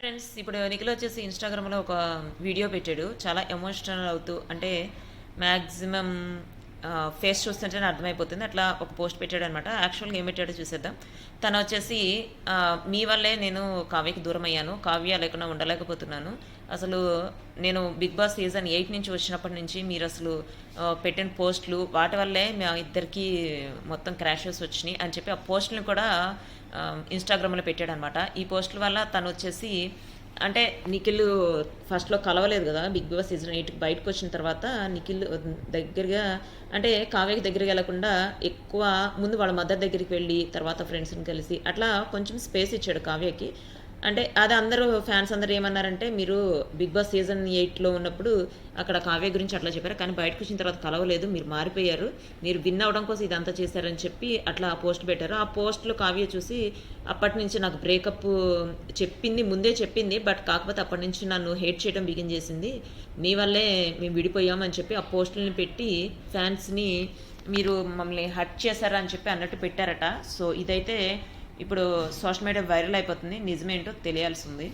Friends ఇప్పుడు నిఖిల్ వచ్చేసి ఇన్స్టాగ్రామ్లో ఒక వీడియో పెట్టాడు. చాలా ఎమోషనల్ అవుతూ అంటే మ్యాక్సిమం ఫేస్ చూస్తుంటేనే అర్థమైపోతుంది. అట్లా ఒక పోస్ట్ పెట్టాడు అనమాట యాక్చువల్గా ఏం పెట్టాడో చూసేద్దాం. తను వచ్చేసి మీ వల్లే నేను కావ్యకి దూరం అయ్యాను. కావ్య లేకుండా ఉండలేకపోతున్నాను. అసలు నేను బిగ్ బాస్ సీజన్ ఎయిట్ నుంచి వచ్చినప్పటి నుంచి మీరు అసలు పెట్టిన పోస్టులు వాటి వల్లే మా ఇద్దరికి మొత్తం క్రాషెస్ వచ్చినాయి అని చెప్పి ఆ పోస్టులను కూడా ఇన్స్టాగ్రామ్లో పెట్టాడనమాట. ఈ పోస్టుల వల్ల తను వచ్చేసి అంటే నిఖిల్ ఫస్ట్లో కలవలేదు కదా బిగ్ బాస్ సీజన్ ఎయిట్ బయటకు వచ్చిన తర్వాత నిఖిల్ దగ్గరగా అంటే కావ్యకి దగ్గరికి వెళ్ళకుండా ఎక్కువ ముందు వాళ్ళ మదర్ దగ్గరికి వెళ్ళి తర్వాత ఫ్రెండ్స్ని కలిసి అట్లా కొంచెం స్పేస్ ఇచ్చాడు కావ్యకి. అంటే అది అందరూ ఫ్యాన్స్ అందరూ ఏమన్నారంటే మీరు బిగ్ బాస్ సీజన్ ఎయిట్లో ఉన్నప్పుడు అక్కడ కావ్య గురించి అట్లా చెప్పారు కానీ బయటకు వచ్చిన తర్వాత కలవలేదు మీరు మారిపోయారు మీరు విన్ అవడం కోసం ఇదంతా చేశారని చెప్పి అట్లా ఆ పోస్ట్ పెట్టారు. ఆ పోస్ట్లో కావ్య చూసి అప్పటి నుంచి నాకు బ్రేకప్ చెప్పింది ముందే చెప్పింది బట్ కాకపోతే అప్పటి నుంచి నన్ను హేట్ చేయడం బిగిన్ చేసింది. మీ వల్లే మేము విడిపోయామని చెప్పి ఆ పోస్టులని పెట్టి ఫ్యాన్స్ని మీరు మమ్మల్ని హర్ట్ చేశారా అని చెప్పి అన్నట్టు పెట్టారట. సో ఇదైతే ఇప్పుడు సోషల్ మీడియా వైరల్ అయిపోతుంది. నిజమేంటో తెలియాల్సి ఉంది.